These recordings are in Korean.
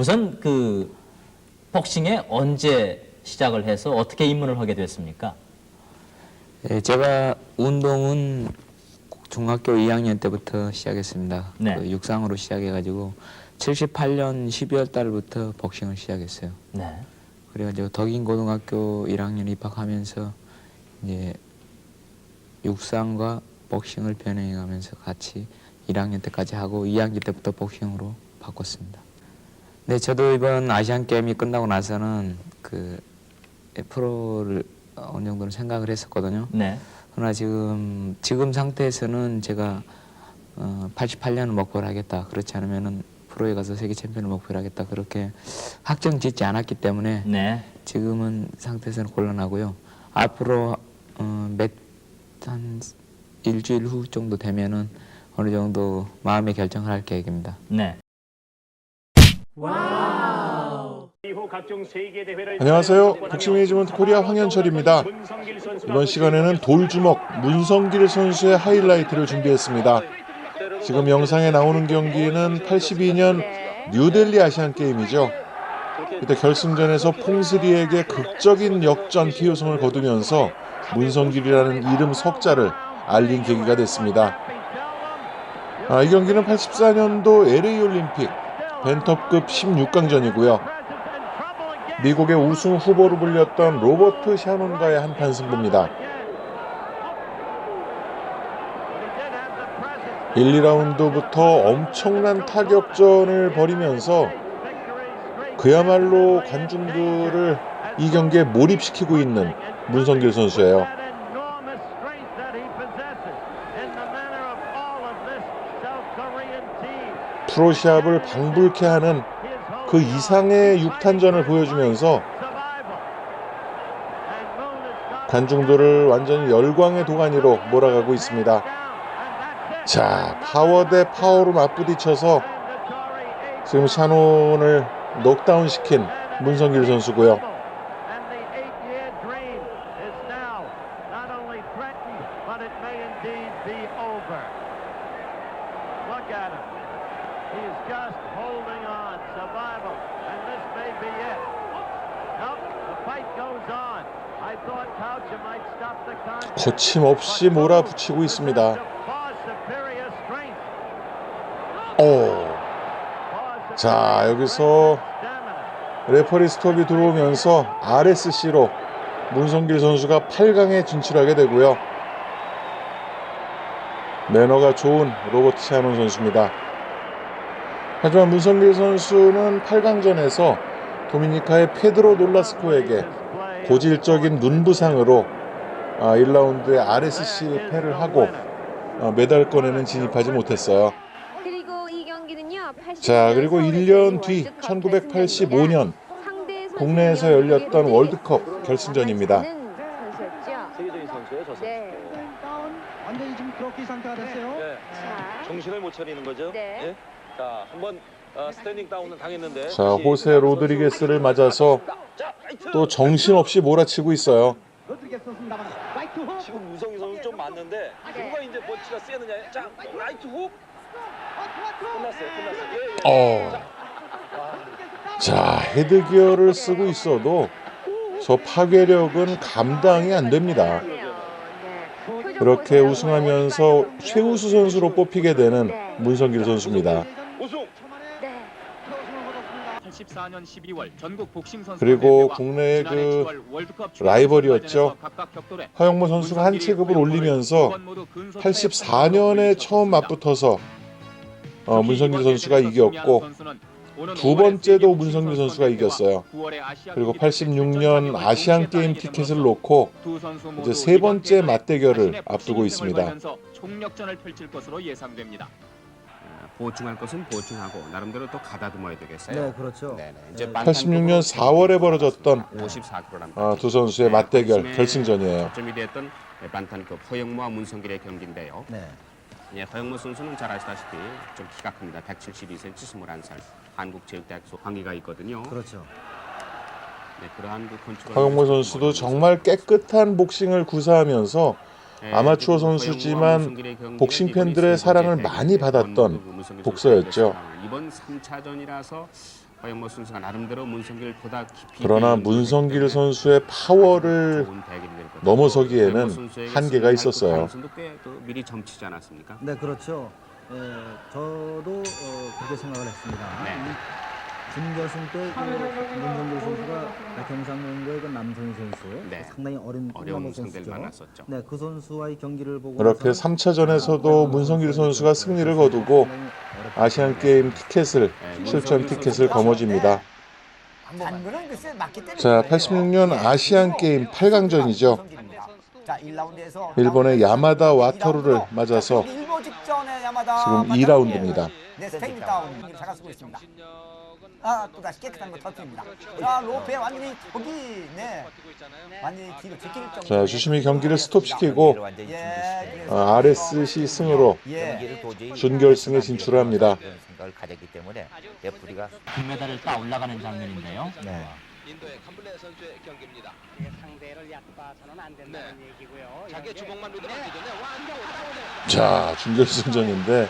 우선 그 복싱에 언제 시작을 해서 어떻게 입문을 하게 됐습니까? 예, 제가 운동은 중학교 2학년 때부터 시작했습니다. 네. 그 육상으로 시작해가지고 78년 12월 달부터 복싱을 시작했어요. 네. 그래가지고 덕인 고등학교 1학년 입학하면서 이제 육상과 복싱을 병행하면서 같이 1학년 때까지 하고 2학년 때부터 복싱으로 바꿨습니다. 네, 저도 이번 아시안 게임이 끝나고 나서는 그 프로를 어느 정도는 생각을 했었거든요. 네. 그러나 지금 지금 상태에서는 제가 어, 88년을 목표로 하겠다. 그렇지 않으면은 프로에 가서 세계 챔피언을 목표로 하겠다. 그렇게 확정 짓지 않았기 때문에 네. 지금은 상태에서는 곤란하고요. 앞으로 어, 몇한 일주일 후 정도 되면은 어느 정도 마음의 결정을 할 계획입니다. 네. 안녕하세요. 복싱 매니지먼트 코리아 황현철입니다. 이번 시간에는 돌주먹 문성길 선수의 하이라이트를 준비했습니다. 지금 영상에 나오는 경기는 82년 뉴델리 아시안 게임이죠. 이때 결승전에서 퐁스리에게 극적인 역전 TO승을 거두면서 문성길이라는 이름 석자를 알린 계기가 됐습니다. 아, 이 경기는 84년도 LA 올림픽 벤터급 16강전이고요. 미국의 우승 후보로 불렸던 로버트 샤논과의 한판 승부입니다. 1, 2라운드부터 엄청난 타격전을 벌이면서 그야말로 관중들을 이 경기에 몰입시키고 있는 문성길 선수예요. 프로시합을 방불케 하는 그 이상의 육탄전을 보여주면서 관중들을 완전히 열광의 도가니로 몰아가고 있습니다. 자, 파워 대 파워로 맞부딪혀서 지금 샤논을 녹다운 시킨 문성길 선수고요. Look at him. He's just holding on. Survival. And this may be it. Nope. The fight goes on. I thought Coucher might stop the contest. 거침없이 몰아붙이고 있습니다. 오, 자 여기서. 레퍼리 스톱이 들어오면서 RSC로 문성길 선수가 8강에 진출하게 되고요. 매너가 좋은 로버트 샤논 선수입니다. 하지만 문성길 선수는 8강전에서 도미니카의 페드로 놀라스코에게 고질적인 눈 부상으로 1라운드에 RSC 패를 하고 어, 메달권에는 진입하지 못했어요. 자, 그리고 1년 뒤 1985년 국내에서 열렸던 월드컵 결승전입니다. 선수였죠. 세계적인 선수예요, 저 선수. 네. 그렇게 상태가 됐어요. 네. 자, 정신을 못 차리는 거죠. 네. 예? 자, 한번 어, 스탠딩 다운은 당했는데. 자, 다시 호세 로드리게스를 맞아서 자, 라이트! 또 정신없이 몰아치고 있어요. 로드리게스입니다만 라이트 훅. 지금 우성희 선수 좀 맞는데 누가 이제 번치가 세느냐. 자, 라이트 훅. 끝났어요. 끝났어요. 예, 예. 어. 자, 헤드기어를 쓰고 있어도 저 파괴력은 감당이 안 됩니다. 그렇게 우승하면서 최우수 선수로 뽑히게 되는 문성길 선수입니다. 네. 84년 12월 전국 복싱 선수 그리고 국내의 그 라이벌이었죠. 허영모 선수가 한 체급을 올리면서 84년에 처음 맞붙어서 어, 문성길 선수가 이겼고 두 번째도 문성길 선수가 이겼어요. 그리고 86년 아시안 게임 티켓을 놓고 이제 세 번째 맞대결을 앞두고 있습니다. 총력전을 펼칠 것으로 예상됩니다. 보충할 것은 보충하고 나름대로 또 가다듬어야 되겠어요. 네, 그렇죠. 네네. 이제 86년 4월에 벌어졌던 54kg랍니다. 어, 두 선수의 맞대결 결승전이에요. 점이 됐던 반탄급 허영무와 문성길의 경기인데요. 네. 예, 허영무 선수는 잘 아시다시피 좀 키가 큽니다. 172cm, 21살. 한국체육대학교 관계가 있거든요. 그렇죠. 네, 그러한 그 컨트롤. 허영모 선수도 정말 깨끗한 복싱을 구사하면서 예, 아마추어 선수지만 복싱 팬들의 사랑을. 많이 받았던 그 복서였죠. 이번 3차전이라서 허영모 선수가 나름대로 문성길 보다 깊이 그러나 문성길 선수의 파워를 될 것이고 넘어서기에는 선수에게 한계가 있었어요. 미리 점치지 않았습니까? 네, 그렇죠. 예, 저도 어, 그렇게 생각을 했습니다. 네. 이 준결승 때그 문성길 선수가 경상농구의 그 남성희 선수 네. 상당히 어린 어려운 상대를 선수죠. 만났었죠. 네, 그 선수와의 경기를 보고 그렇게 나서 3차전에서도 문성길 선수가 승리를 거두고 아시안 게임 티켓을 네, 출전 티켓을 거머쥡니다. 자, 86년 아시안 게임 8강전이죠. 자, 1라운드에서 일본의 야마다 와터루를 맞아서 지금 2라운드입니다. 네, 스탠드 다운 잘 쓰고 있습니다. 아, 또 다시 깨끗한 거 터트립니다. 자, 로페 완전히 거기 네. 완전히 뒤로 제낄 정도. 자, 주심이 경기를 스톱시키고 예. 어, RSC 승으로 예. 준결승에 진출합니다. 생각을 가졌기 때문에 레프리가 금메달을 따 올라가는 장면인데요. 네. 인도의 캄블레 선수의 경기입니다. 상대를 얕봐서는 안 된다는 얘기고요. 자기 주먹만 믿으면 안 되잖아요. 자, 준결승전인데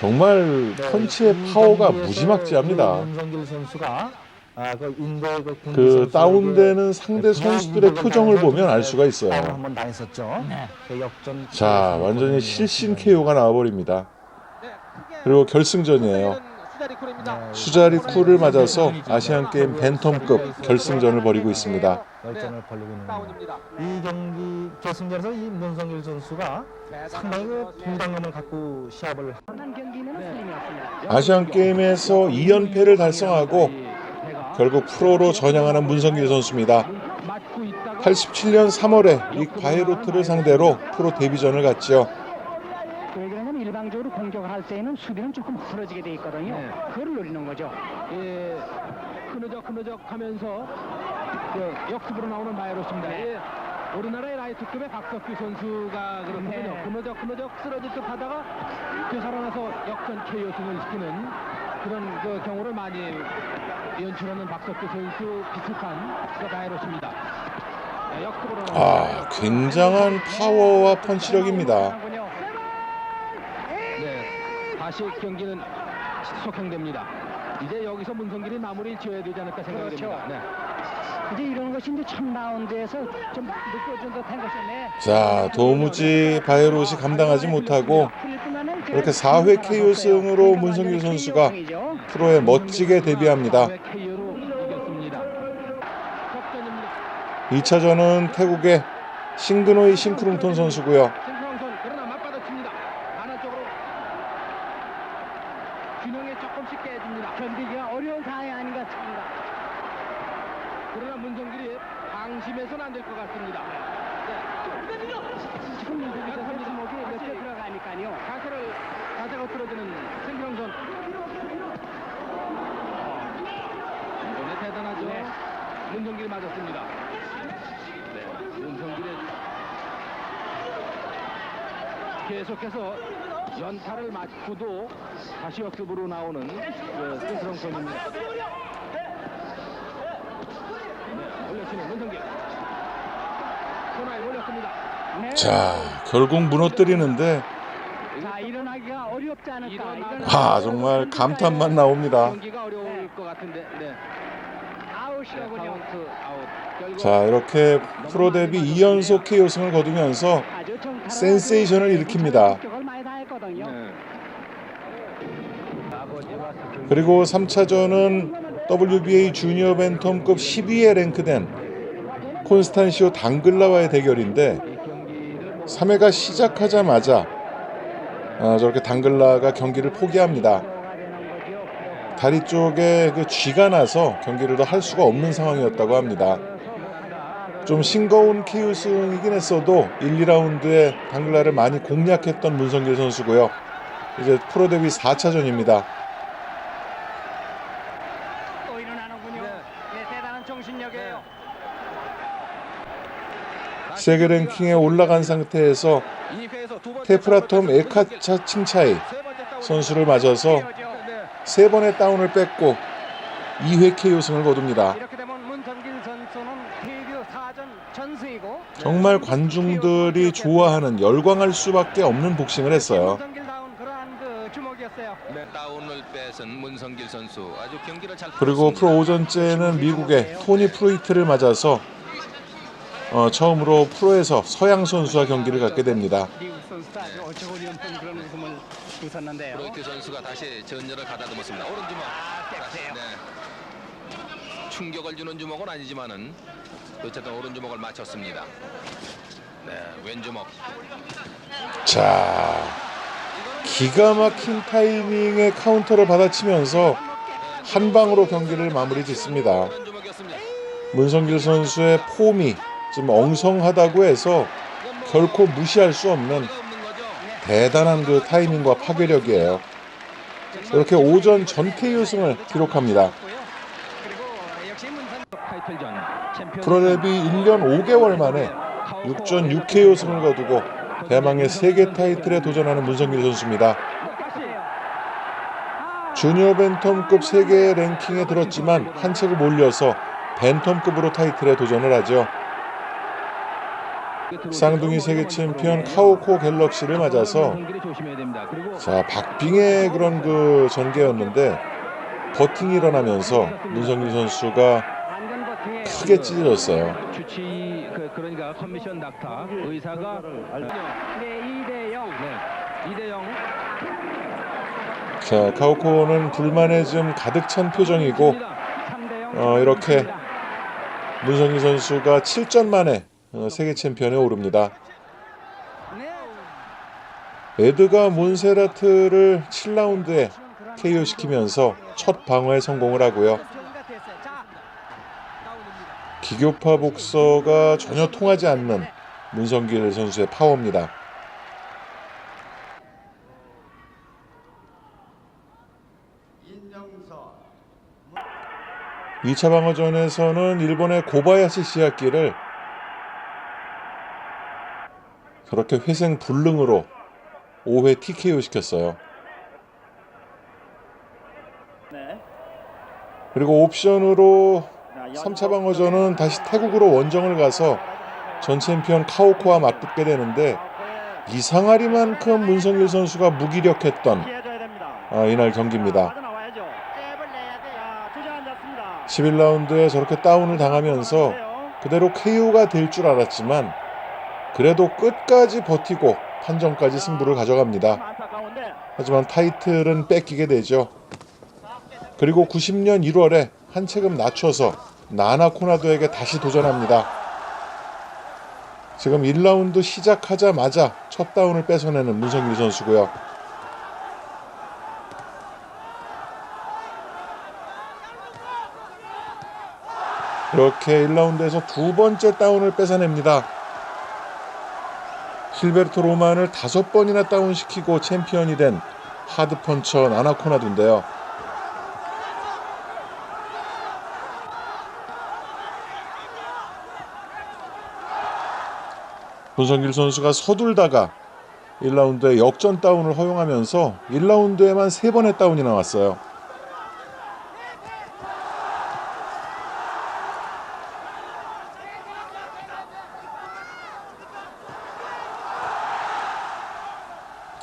정말 펀치의 파워가 무지막지합니다. 선수가 아, 그 그, 그 다운되는 상대 선수들의 표정을 보면 알 수가 있어요. 네. 그. 자, 완전히 실신 KO가 나와버립니다. 그리고 결승전이에요. 수자리 쿨을 맞아서 아시안 게임 벤텀급 결승전을 벌이고 있습니다. 열전을 벌리고 있는. 이 경기 결승전에서 이 문성길 선수가 상당히 그 부담감을 갖고 시합을 아시안 게임에서 2연패를 달성하고 결국 프로로 전향하는 문성길 선수입니다. 87년 3월에 이 과이로트를 상대로 프로 데뷔전을. 왜 그러냐면 일방적으로 공격을 할 때에는 수비는 조금 흐려지게 돼 있거든요. 그걸 노리는 거죠. 예, 흐느적 흐느적 하면서 그 역습으로 나오는 바이러스입니다. 예, 우리나라의 라이트급의 박석규 선수가 그렇군요. 네. 흐느적 흐느적 쓰러질 듯 하다가 되살아나서 역전 KO승을 시키는 그런 그 경우를 많이 연출하는 박석규 선수 비슷한 그 역습으로 나오는 아, 굉장한 파워와 펀치력입니다. 네, 다시 경기는 속행됩니다. 이제 여기서 문성길이 마무리 지어야 되지 않을까 생각이 그렇죠. 네. 이제 이런 이제 첫 라운드에서 좀 느껴진 듯한 것이네. 자, 도무지 바이롯이 감당하지 못하고 이렇게 4회 KO승으로 문성길 선수가 프로에 멋지게 데뷔합니다. KO로 이겼습니다. 접전입니다. 2차전은 태국의 싱그노이 싱크룽톤 선수고요. 신성선 그러나 맞받아칩니다. 하나 쪽으로 균형이 조금씩 깨집니다. 견디기가 어려운 상황이 아닌 것 같습니다. 그러나 문성길이 방심해서는 안 될 것 같습니다. 지금 주먹이 몇개 들어가니까요. 가세를 가세가 틀어지는 생명선. 이번에 대단하죠. 네. 문성길이 맞았습니다. 네, 문성길의 계속해서 연타를 맞고도 다시 역습으로 나오는 그 승스렁선입니다. 네, 올려치는 문성길. 코너에 몰렸습니다. 네. 자, 결국 무너뜨리는데 아, 정말 감탄만 나옵니다. 네. 결국 자, 이렇게 프로 데뷔 2연속 KO승을 거두면서 센세이션을 일으킵니다. 네. 그리고 3차전은 WBA 주니어 벤텀급 12위에 랭크된 콘스탄시오 당글라와의 대결인데 3회가 시작하자마자 아, 저렇게 당글라가 경기를 포기합니다. 다리 쪽에 그 쥐가 나서 경기를 더 할 수가 없는 상황이었다고 합니다. 좀 싱거운 키우승이긴 했어도 1, 2라운드에 당글라를 많이 공략했던 문성길 선수고요. 이제 프로 데뷔 4차전입니다. 또 일어나는군요. 네, 대단한 정신력이에요. 세계 랭킹에 올라간 상태에서 2회에서 두 번째 테프라톰 에카차 칭차이. 선수를 맞아서 네. 세 번의 다운을 뺏고 2회 KO승을 거둡니다. 이렇게 되면 문성길 선수는 데뷔 4전 전승이고 정말 관중들이 좋아하는 열광할 수밖에 없는 복싱을 했어요. 그리고 프로 오전째는 미국의 토니 프로이트를 맞아서 어, 처음으로 프로에서 서양 선수와 경기를 갖게 됩니다. 미국 선수가 다시 전열을 가다듬었습니다. 오른 주먹. 네. 충격을 주는 주먹은 아니지만은 어쨌든 오른 주먹을 맞췄습니다. 네, 왼 주먹. 자, 기가 막힌 타이밍의 카운터를 받아치면서 한 방으로 경기를 마무리 짓습니다. 문성길 선수의 폼이 좀 엉성하다고 해서 결코 무시할 수 없는 대단한 그 타이밍과 파괴력이에요. 이렇게 오전 전KO 승을 기록합니다. 프로데뷔 1년 5개월 만에 6전 6KO 승을 거두고 대망의 세계 타이틀에 도전하는 문성길 선수입니다. 주니어 벤텀급 세계 랭킹에 들었지만 한 체급 올려서 벤텀급으로 타이틀에 도전을 하죠. 쌍둥이 세계 챔피언 카오코 갤럭시를 맞아서 자 박빙의 그런 그 전개였는데 버팅이 일어나면서 문성길 선수가 크게 찢어졌어요. 그러니까 컨미션 닥터 의사가 네 2대 0. 네 2대 0. 자 카오코는 불만에 좀 가득 찬 표정이고 어, 이렇게 문성기 선수가 7전 만에 어, 세계 챔피언에 오릅니다. 에드가 몬세라트를 7라운드에 KO 시키면서 첫 방어에 성공을 하고요. 기교파 복서가 전혀 통하지 않는 문성길 선수의 파워입니다. 2차 방어전에서는 일본의 고바야시 시아키를 그렇게 회생 불능으로 5회 TKO 시켰어요. 그리고 옵션으로 3차 방어전은 다시 태국으로 원정을 가서 전 챔피언 카오코와 맞붙게 되는데 이상하리만큼 문성길 선수가 무기력했던 아, 이날 경기입니다. 11라운드에 저렇게 다운을 당하면서 그대로 KO가 될 줄 알았지만 그래도 끝까지 버티고 판정까지 승부를 가져갑니다. 하지만 타이틀은 뺏기게 되죠. 그리고 90년 1월에 한 체급 낮춰서 나나 코나도에게 다시 도전합니다. 지금 1라운드 시작하자마자 첫 다운을 뺏어내는 문성길 선수고요. 이렇게 1라운드에서 두 번째 다운을 뺏어냅니다. 실베르토 로만을 다섯 번이나 다운시키고 챔피언이 된 하드펀처 나나코나두인데요. 문성길 선수가 서둘다가 1라운드에 역전 다운을 허용하면서 1라운드에만 3번의 다운이 나왔어요.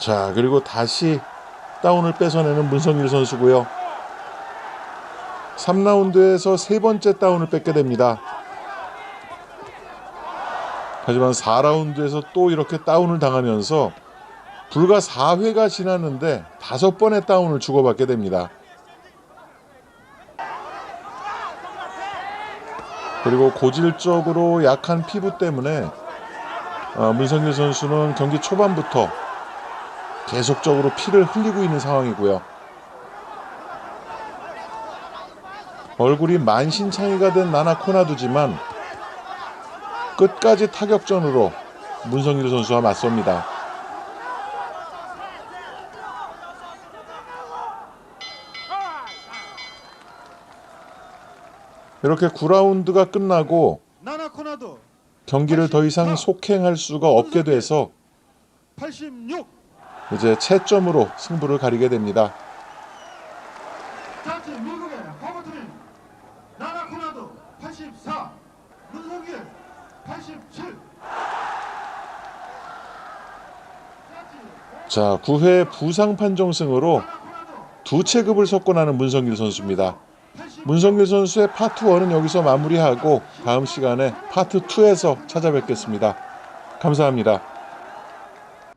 자, 그리고 다시 다운을 뺏어내는 문성길 선수고요. 3라운드에서 세 번째 다운을 뺏게 됩니다. 하지만 4라운드에서 또 이렇게 다운을 당하면서 불과 4회가 지났는데 다섯 번의 다운을 주고받게 됩니다. 그리고 고질적으로 약한 피부 때문에 어, 문성길 선수는 경기 초반부터 계속적으로 피를 흘리고 있는 상황이고요. 얼굴이 만신창이가 된 나나 코나두지만 끝까지 타격전으로 문성길 선수와 맞섭니다. 이렇게 9라운드가 끝나고 경기를 더 이상 속행할 수가 없게 돼서 86 이제 채점으로 승부를 가리게 됩니다. 미국의 허버트린 나나코나도 84 문성길 87 자, 9회 부상 판정승으로 두 체급을 석권하는 문성길 선수입니다. 문성길 선수의 파트 1은 여기서 마무리하고 다음 시간에 파트 2에서 찾아뵙겠습니다. 감사합니다.